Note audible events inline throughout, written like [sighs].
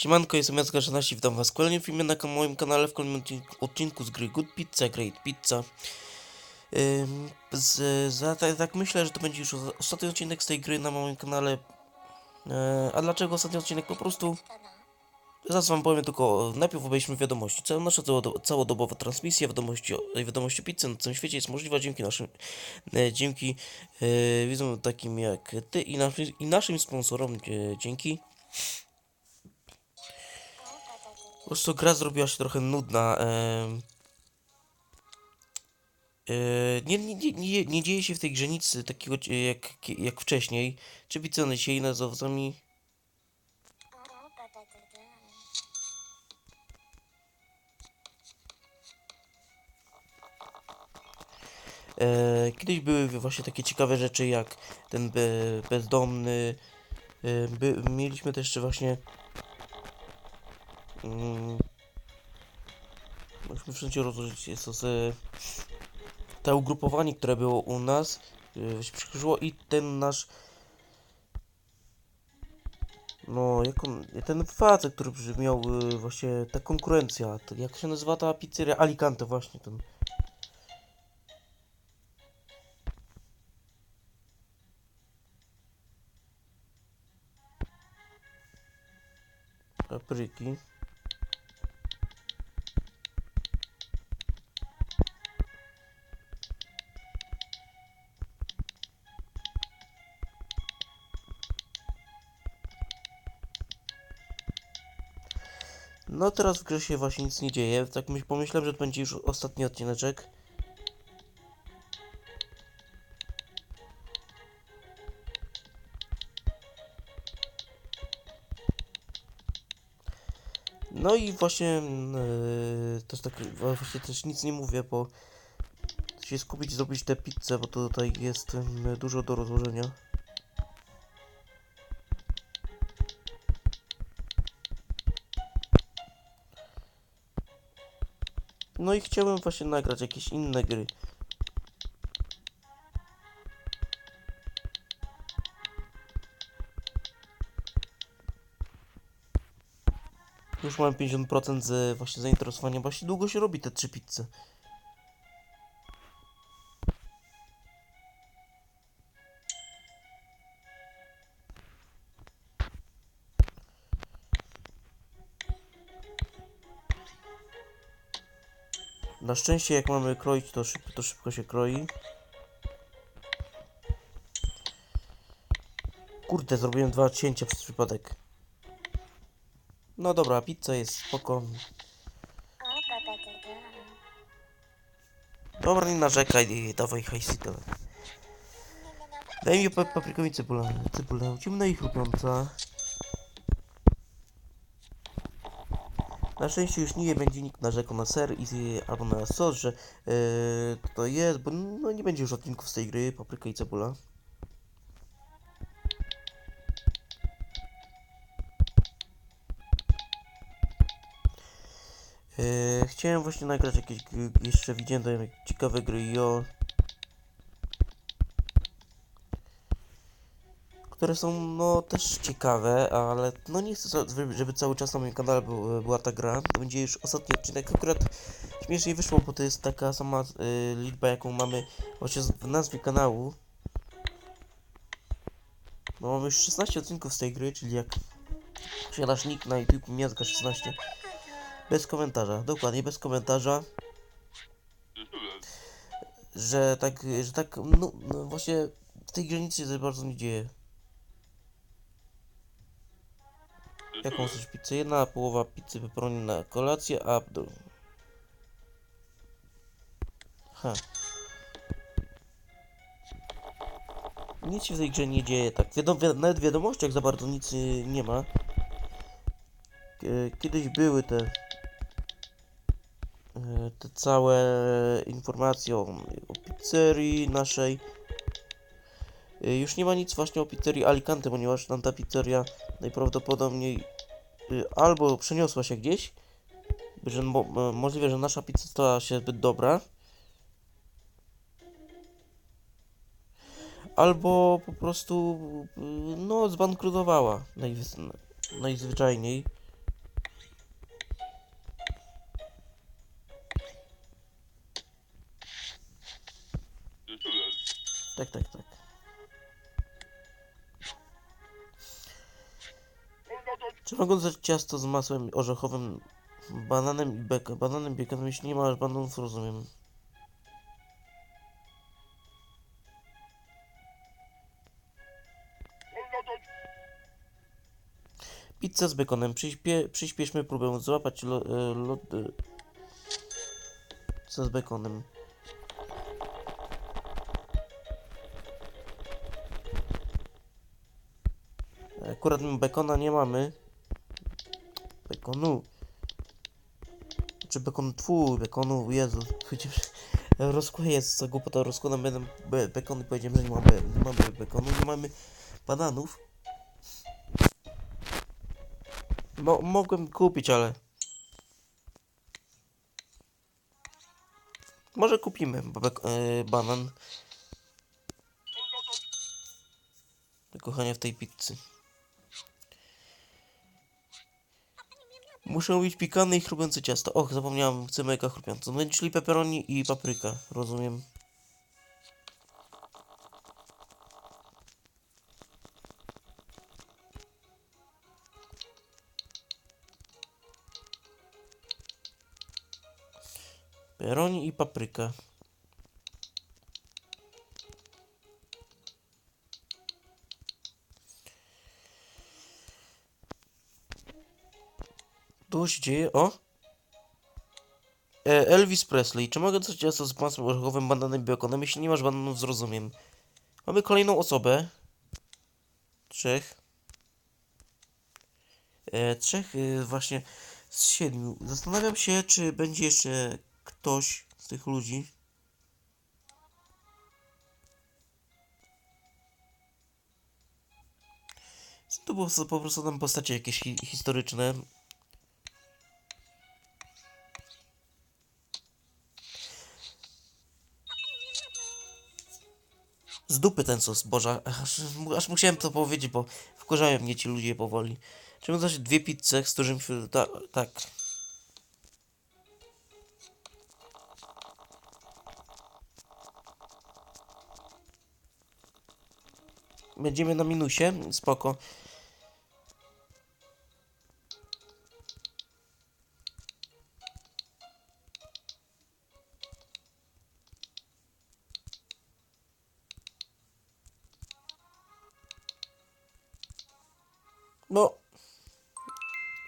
Siemanko, jestem Jacek 16 witam was w kolejnym filmie na moim kanale, w kolejnym odcinku, z gry Good Pizza, Great Pizza. Ym, z, tak, tak myślę, że to będzie już ostatni odcinek z tej gry na moim kanale. E, a dlaczego ostatni odcinek? Po prostu zaraz wam powiem tylko, najpierw obejrzmy wiadomości. Cała nasza całodo- całodobowa transmisja wiadomości, wiadomości pizzy na całym świecie jest możliwa dzięki naszym, e, dzięki e, widzom takim jak ty i, i naszym sponsorom, dzięki. Po prostu gra zrobiła się trochę nudna. E, nie, nie, nie, nie, dzieje się w tej grze nic takiego e, jak, jak wcześniej. Czy widzę dzisiaj nad owcami? E, kiedyś były właśnie takie ciekawe rzeczy jak ten be, bezdomny. By, mieliśmy też właśnie. Mm, Musimy wszędzie rozłożyć jest to z, to ugrupowanie, które było u nas, yy, się przykrzyło i ten nasz no, jak on, ten facet, który przy- miał yy, właśnie ta konkurencja, jak się nazywa ta pizzeria? Alicante właśnie ten. Papryki. No teraz w grze się właśnie nic nie dzieje, tak myśl, pomyślałem, że to będzie już ostatni odcineczek. No i właśnie yy, też tak właśnie też nic nie mówię, bo się skupić zrobić tę pizzę, bo tutaj jest yy, dużo do rozłożenia. No i chciałem właśnie nagrać jakieś inne gry. Już mam 50% z właśnie zainteresowania. Właśnie długo się robi te trzy pizze. Na szczęście jak mamy kroić to szybko, to szybko się kroi. Kurde, zrobiłem dwa cięcia przez przypadek. No dobra, pizza jest spoko. Dobra, nie narzekaj, dawaj dalej. Daj mi pa paprykowi cebulę, cebulę, ciemna i chrupiąca. Na szczęście już nie będzie nikt narzekał na ser i, albo na sos, że yy, to jest, bo no nie będzie już odcinków z tej gry, papryka i cebula. Yy, chciałem właśnie nagrać jakieś gry, jeszcze widziałem ciekawe gry które są no też ciekawe, ale no nie chcę, żeby cały czas na moim kanale był, była ta gra. To będzie już ostatni odcinek. Akurat śmiesznie wyszło, bo to jest taka sama y, liczba, jaką mamy właśnie w nazwie kanału. No mamy już 16 odcinków z tej gry, czyli jak posiadasz nick na YouTube Miazga 16 bez komentarza, dokładnie bez komentarza. Że tak, że tak, no, no właśnie w tej za bardzo nie dzieje. Jaką chcesz pizzę? Jedna połowa pizzy pepperoni na kolację, a... Do... Ha. Nic się w tej grze nie dzieje, tak. Wiadom, wi nawet w wiadomościach za bardzo nic y, nie ma. Kie- Kiedyś były te... y, Te całe informacje o, o pizzerii naszej. Y, Już nie ma nic właśnie o pizzerii Alicante, ponieważ tam ta pizzeria najprawdopodobniej Y, albo przeniosła się gdzieś, że mo e, możliwe, że nasza pizza stała się zbyt dobra, albo po prostu y, no zbankrutowała najw najzwyczajniej. Tak, tak, tak. Dodać ciasto z masłem orzechowym, bananem i bananem, biekonem, jeśli nie masz bananów, rozumiem. Pizza z bekonem. Przyśpie, przyspieszmy próbę złapać lo, lot... E, pizza z bekonem. Akurat bekona nie mamy. Bekonu. Czy bekon twój, bekonu, Jezu. Rozkłaję z tego głupota rozkładam będę be, bekony, powiedziałem, że nie mamy, nie mamy bekonu, nie mamy bananów. Mo mogłem kupić, ale... Może kupimy e, banan. Do kochania w tej pizzy. Muszę mówić pikane i chrupiące ciasto. Och, zapomniałem, chcę mega chrupiące. No czyli pepperoni i papryka, rozumiem. Pepperoni i papryka. Tu się dzieje, o! E, Elvis Presley. Czy mogę coś ciasto z masłem orzechowym, bananem i? Jeśli nie masz bananów, zrozumiem. Mamy kolejną osobę. Trzech. E, trzech e, właśnie z siedmiu. Zastanawiam się, czy będzie jeszcze ktoś z tych ludzi. Są to prostu, po prostu tam postacie jakieś hi historyczne. Z dupy ten sos, boże, aż, aż musiałem to powiedzieć, bo wkurzają mnie ci ludzie powoli. Czemu dać dwie pizze, z którym się, ta, tak. Będziemy na minusie, spoko.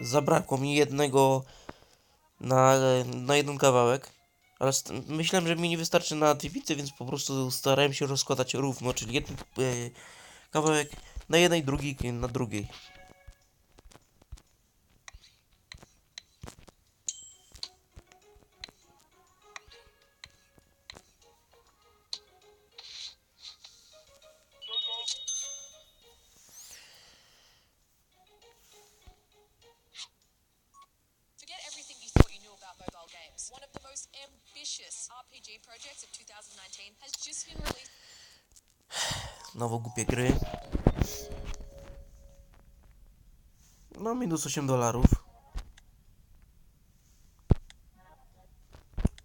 Zabrakło mi jednego na, na jeden kawałek. Ale myślałem, że mi nie wystarczy na dwie pizzy, więc po prostu starałem się rozkładać równo, czyli jeden e, kawałek na jednej, drugi na drugiej. [sighs] Nowo głupie gry. No, minus 8 dolarów.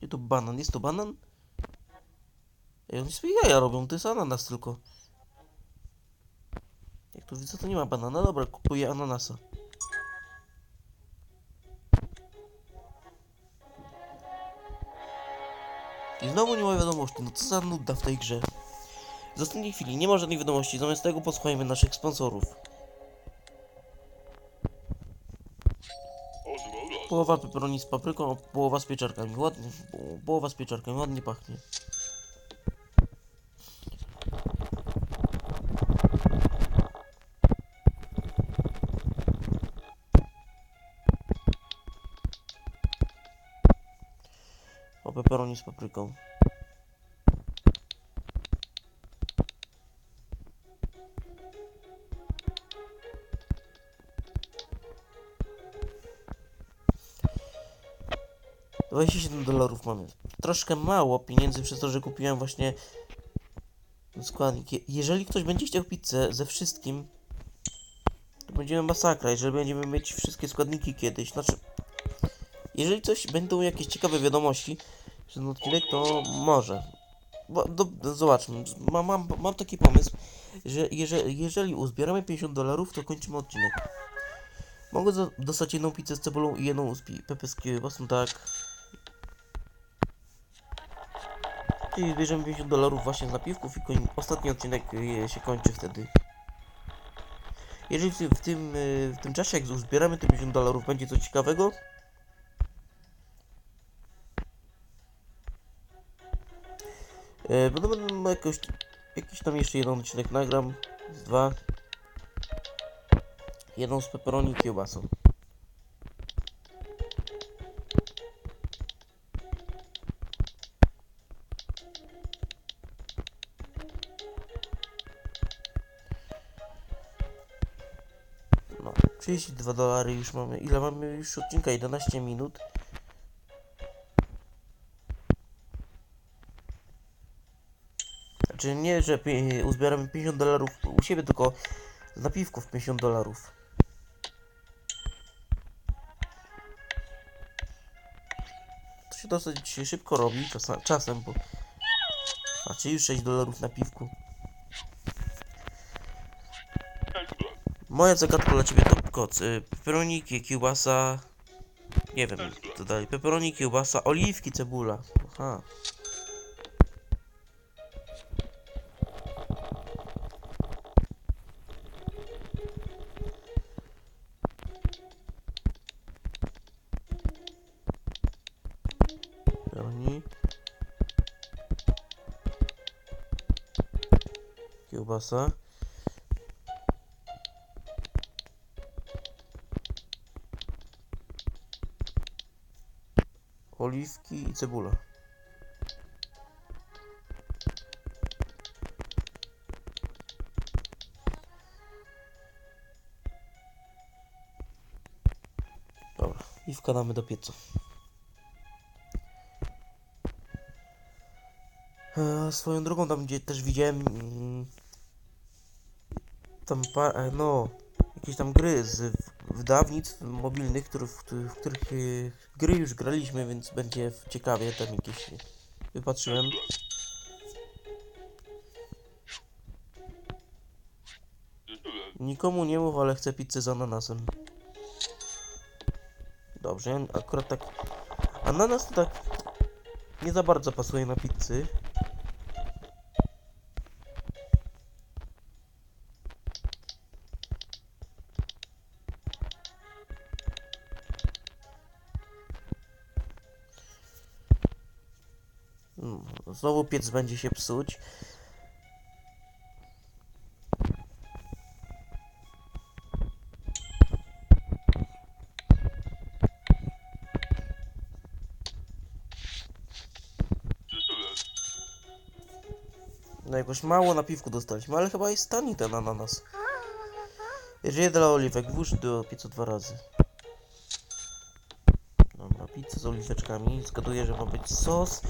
I to banan. Jest to banan? Ej, oni sobie jaja robią, to jest ananas tylko. Jak tu widzę, to nie ma banana. Dobra, kupuję ananasa. I znowu nie ma wiadomości. No co za nuda w tej grze. W ostatniej chwili nie ma żadnej wiadomości, zamiast tego posłuchajmy naszych sponsorów. Połowa pepperoni z papryką, połowa z pieczarkami. Ładnie, po- połowa z pieczarkami, ładnie pachnie. O pepperoni z papryką. Dwadzieścia siedem dolarów mamy. Troszkę mało pieniędzy przez to, że kupiłem właśnie składnik. Je- Jeżeli ktoś będzie chciał pizzę ze wszystkim, to będziemy masakra. Jeżeli będziemy mieć wszystkie składniki kiedyś, znaczy, jeżeli coś będą jakieś ciekawe wiadomości, że ten odcinek, to może. bo, do, do, zobaczmy, mam, mam, mam taki pomysł, że jeżeli, jeżeli uzbieramy 50 dolarów, to kończymy odcinek. Mogę za- dostać jedną pizzę z cebulą i jedną z pepper z tak. Czyli bierzemy 50 dolarów właśnie z napiwków i koń... ostatni odcinek y, się kończy wtedy. Jeżeli w tym, w tym, y, czasie, jak uzbieramy te 50 dolarów, będzie coś ciekawego, Będę będę jakoś, jakiś tam jeszcze jeden odcinek nagram, z dwa. Jedną z pepperoni i kiełbasą. No, 32 dolary już mamy. Ile mamy już odcinka? 11 minut. Znaczy nie, że uzbieramy 50 dolarów u siebie, tylko z napiwków 50 dolarów. To się dosyć szybko robi, czasem, bo... Patrzcie, już 6 dolarów na piwku. Moja zagadka dla ciebie to koc. Y, Peperoniki, kiełbasa... Nie wiem, co dalej. Peperoni, kiełbasa, oliwki, cebula. Aha. Kiełbasa. Oliwki i cebula. Dobra, i wkładamy do pieca. E, swoją drogą tam gdzie też widziałem mm, tam pa, e, no jakieś tam gry z wydawnictw mobilnych, który, w, w których e, gry już graliśmy, więc będzie ciekawie tam jakieś wypatrzyłem. Nikomu nie mów, ale chcę pizzę z ananasem. Dobrze, akurat tak. Ananas to tak nie za bardzo pasuje na pizzy. Znowu piec będzie się psuć. No jakoś mało napiwku dostaliśmy, ale chyba jest tani ten ananas. Jeżeli dla oliwek, włóż do piecu dwa razy. Dobra, pizza z oliweczkami. Zgaduję, że ma być sos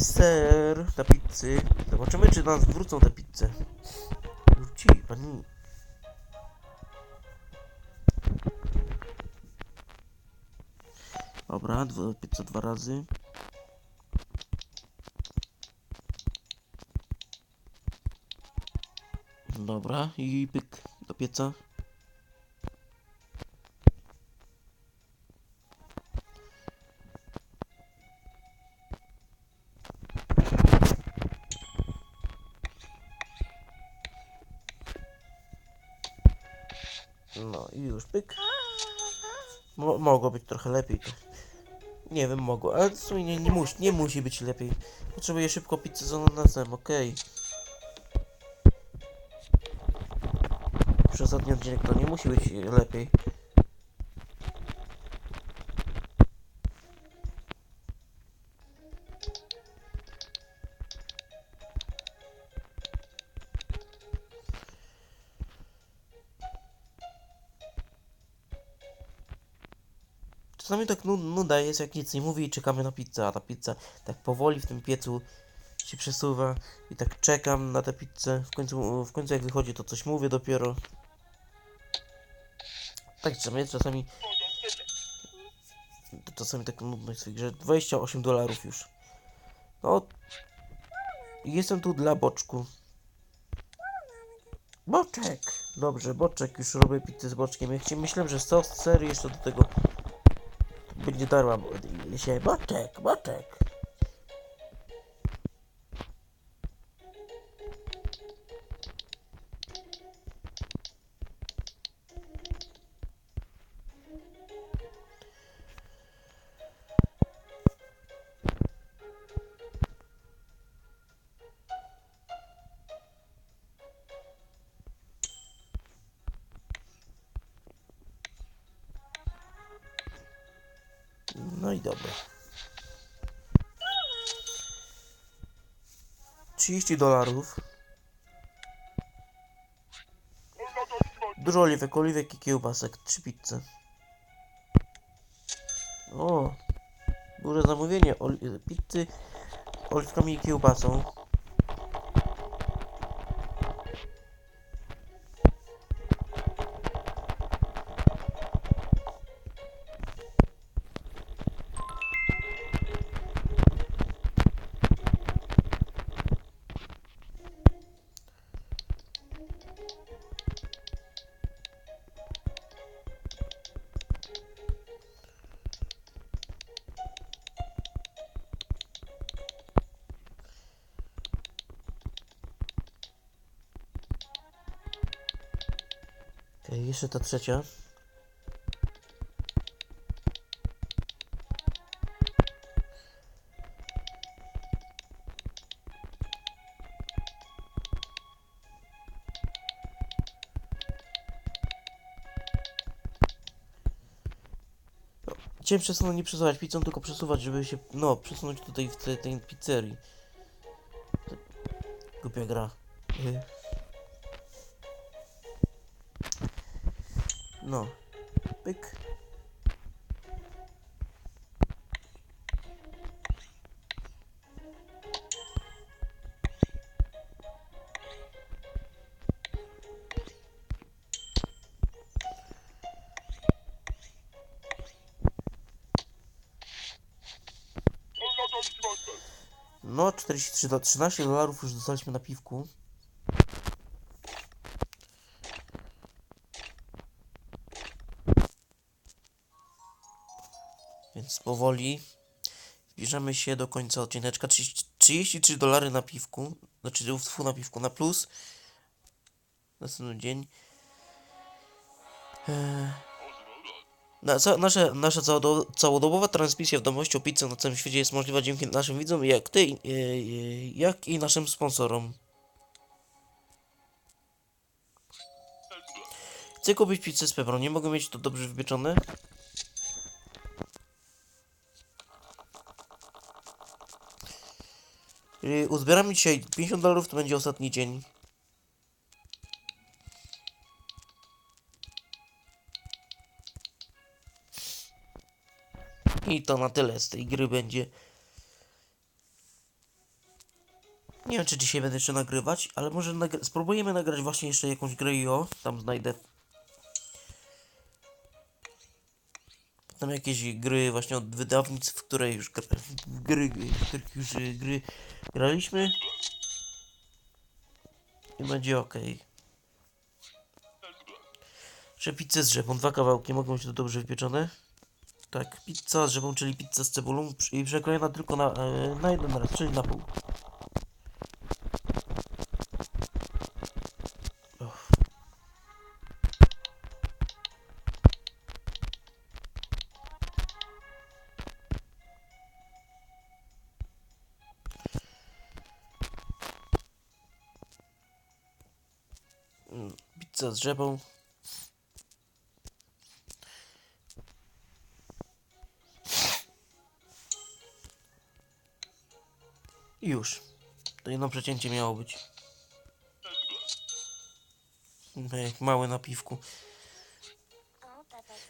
i ser na pizzy. Zobaczymy, czy nas wrócą te pizze. Wróci, pani. Dobra, pizza dwa razy. Dobra, i pyk do pieca. Mo mogło być trochę lepiej. Nie wiem, mogło, ale w sumie nie, nie, musi, nie musi być lepiej. Potrzebuję szybko pizzę z ananasem, okej. Przez ostatni odcinek to nie musi być lepiej. Czasami tak nu- nuda jest, jak nic nie mówi i czekamy na pizzę, a ta pizza tak powoli w tym piecu się przesuwa i tak czekam na tę pizzę. W końcu, w końcu jak wychodzi, to coś mówię dopiero. Tak czasami, czasami to czasami tak nudno jest grze. 28 dolarów już. No, Jestem tu dla boczku. Boczek! Dobrze, boczek, już robię pizzę z boczkiem. Ja myślałem, że sos, ser jeszcze do tego będzie darła bo- się. Boczek, boczek. I dobra. 30 dolarów. Dużo oliwek, oliwek i kiełbasek. Trzy pizze. O! Duże zamówienie oli pizzy oliwkami i kiełbasą. Jeszcze ta trzecia. No, Chciałem przesunąć, nie przesuwać pizzą, tylko przesuwać, żeby się, no, przesunąć tutaj w tej, tej pizzerii. Głupia gra. No. Pyk. No, 43 do 13 dolarów już dostaliśmy na piwku. Powoli zbliżamy się do końca odcineczka. 30 33 dolary na piwku. Znaczy fu na piwku na plus. Następny dzień. Eee. Nasza nasza całodo, całodobowa transmisja wiadomości o pizzę na całym świecie jest możliwa dzięki naszym widzom, jak ty, e, e, jak i naszym sponsorom. Chcę kupić pizzę z pepperoni, mogę mieć to dobrze wypieczone? Uzbieramy dzisiaj 50 dolarów, to będzie ostatni dzień. I to na tyle z tej gry będzie. Nie wiem, czy dzisiaj będę jeszcze nagrywać, ale może spróbujemy nagrać właśnie jeszcze jakąś grę i o, tam znajdę. Tam jakieś gry właśnie od wydawnictw, w które już gry, w których już gry graliśmy. I będzie ok. Że pizzę z rzepą, dwa kawałki, mogą być to dobrze wypieczone. Tak, pizza z rzepą, czyli pizza z cebulą i przekrojona tylko na, e, na jeden raz, czyli na pół. Pizza z rzepą. I już. To jedno przecięcie miało być. Jak małe na piwku.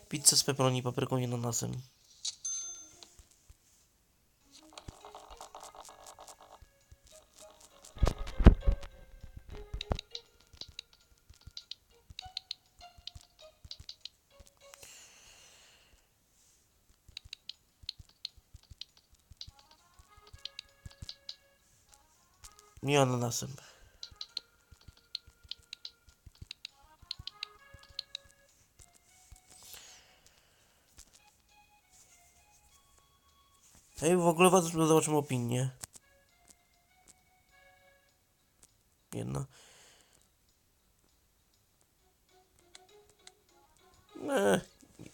Pizza z pepperoni, papryką i ananasem. I ananasem. Ej, w ogóle was- zobaczymy opinię. Jedna. E,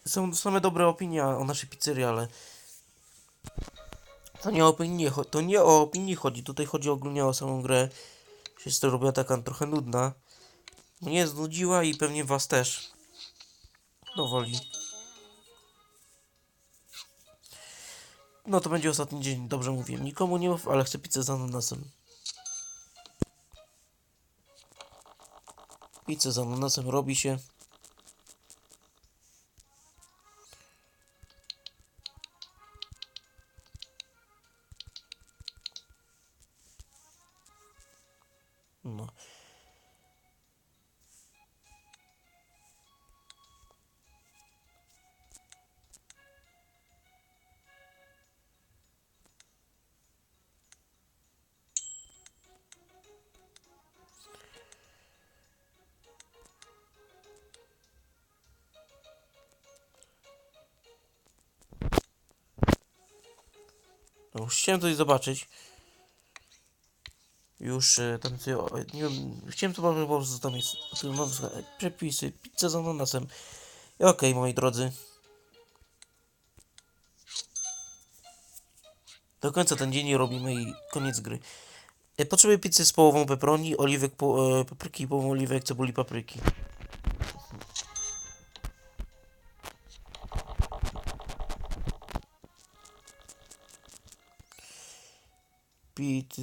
są same dobre opinie o naszej pizzerii, ale to nie o opinię, to nie o opinii chodzi, tutaj chodzi ogólnie o samą grę. Się to robiła taka trochę nudna. Mnie znudziła i pewnie was też. Dowoli. No to będzie ostatni dzień, dobrze mówiłem. Nikomu nie mów, ale chcę pizzę z ananasem. Pizzę z ananasem robi się. No, chciałem coś zobaczyć. Już e, tam sobie, o, nie wiem, chciałem zobaczyć po prostu tam jest. Przepisy, pizza z ananasem. I Okej, moi drodzy. Do końca ten dzień robimy i koniec gry. E, Potrzebuję pizzy z połową pepperoni, oliwek, po, e, papryki, połową oliwek, cebuli, papryki.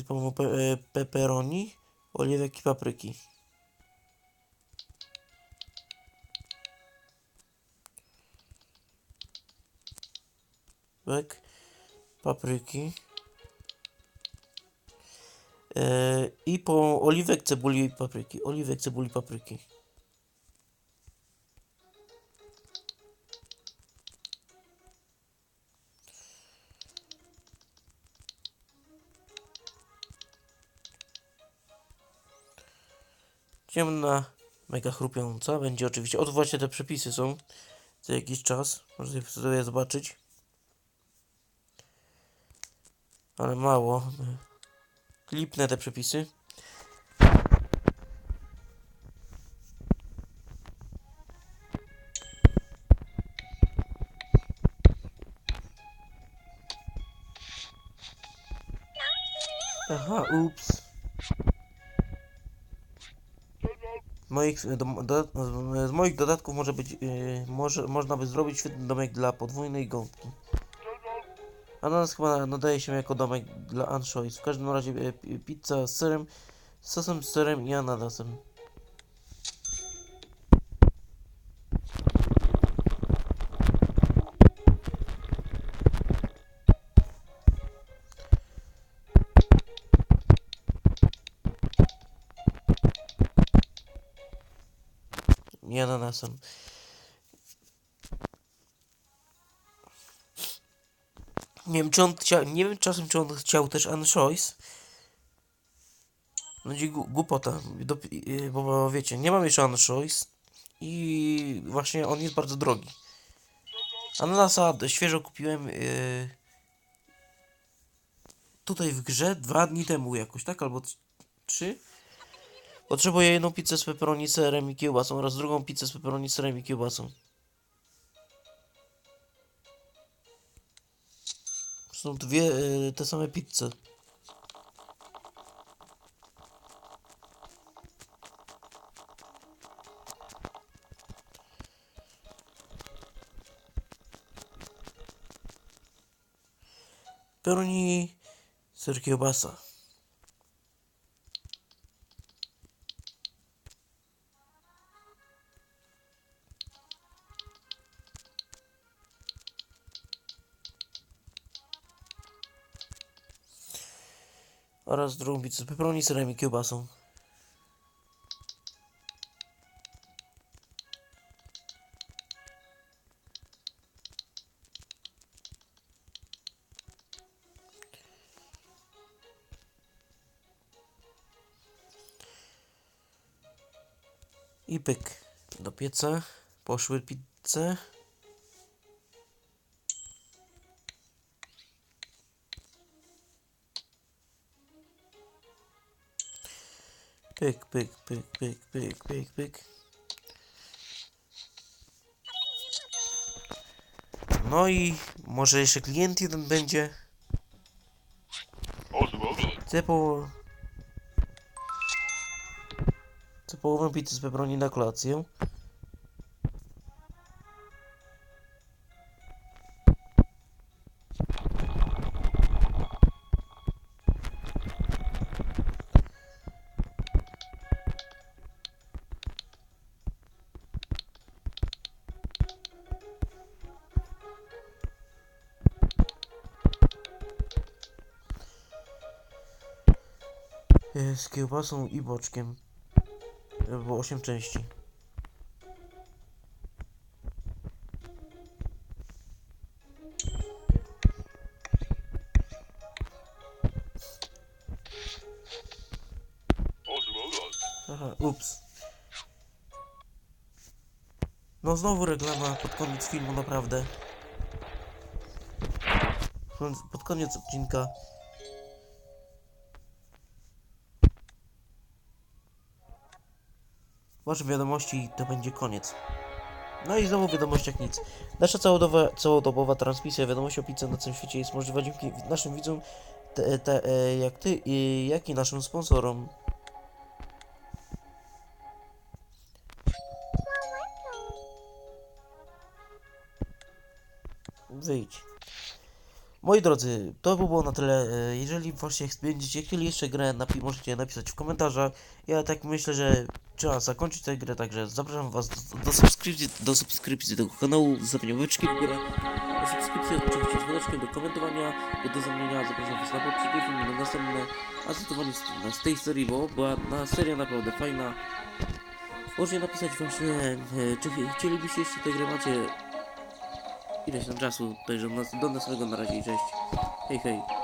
Połową pe, e, pepperoni, oliwek i papryki. Tak. Papryki. E, I po oliwek, cebuli i papryki. Oliwek, cebuli, papryki. Ciemna, mega chrupiąca. Będzie oczywiście. Oto właśnie te przepisy są. Za jakiś czas. Możecie sobie zobaczyć. Ale mało. Klipnę te przepisy. Aha, ups. Moich, do, do, z moich dodatków może być, yy, może, można by zrobić świetny domek dla podwójnej gąbki. Ananas chyba nadaje się jako domek dla anchois. W każdym razie e, pi- pizza z serem, sosem z serem i ananasem. I. Nie wiem, czy on chciał, nie wiem czasem, czy on chciał też anchois. Będzie gu- głupota, yy, bo, wiecie, nie mam jeszcze anchois i właśnie on jest bardzo drogi. Ananasa świeżo kupiłem yy, tutaj w grze dwa dni temu jakoś, tak? Albo tr- trzy. Potrzebuję jedną pizzę z pepperoni, serem i kiełbasą oraz drugą pizzę z pepperoni, serem i kiełbasą. Są dwie yy, te same pizze. Pepperoni, ser kiełbasa. zaraz drugą pizzę z pepperoni, serem i kiełbasą. I pyk. Do pieca. Poszły pizze. Pyk, pyk, pyk, pyk, pyk, pyk, pyk. No i może jeszcze klient jeden będzie. Chcę po... Chcę połowę pizzy z pepperoni na kolację. Z kiełbasą i boczkiem. E, Było 8 części. Aha, ups. No znowu reklama pod koniec filmu, naprawdę. Pod- Pod koniec odcinka. Wasze wiadomości to będzie koniec. No i znowu wiadomość jak nic. Nasza całodoba, całodobowa transmisja wiadomości o pizzy na całym świecie jest możliwa dzięki naszym widzom, te, te, e, jak ty, i, jak i naszym sponsorom. Wyjdź. Moi drodzy, to by było na tyle. E, Jeżeli właśnie będziecie chcieli jeszcze grę, napi możecie napisać w komentarzach. Ja tak myślę, że trzeba zakończyć tę grę, także zapraszam was do, do subskrypcji, do subskrypcji tego kanału, zostawienia łyczki w górę, do subskrypcji oczywiście dzwoneczkiem, do komentowania, bo do zamienia zapraszam was na poprzednie filmy, na następne, a zdecydowanie z, z tej serii, bo była na seria naprawdę fajna. Możecie napisać właśnie, e, czy chcielibyście jeszcze tę grę macie ileś tam czasu, także do następnego na razie i cześć. Hej hej.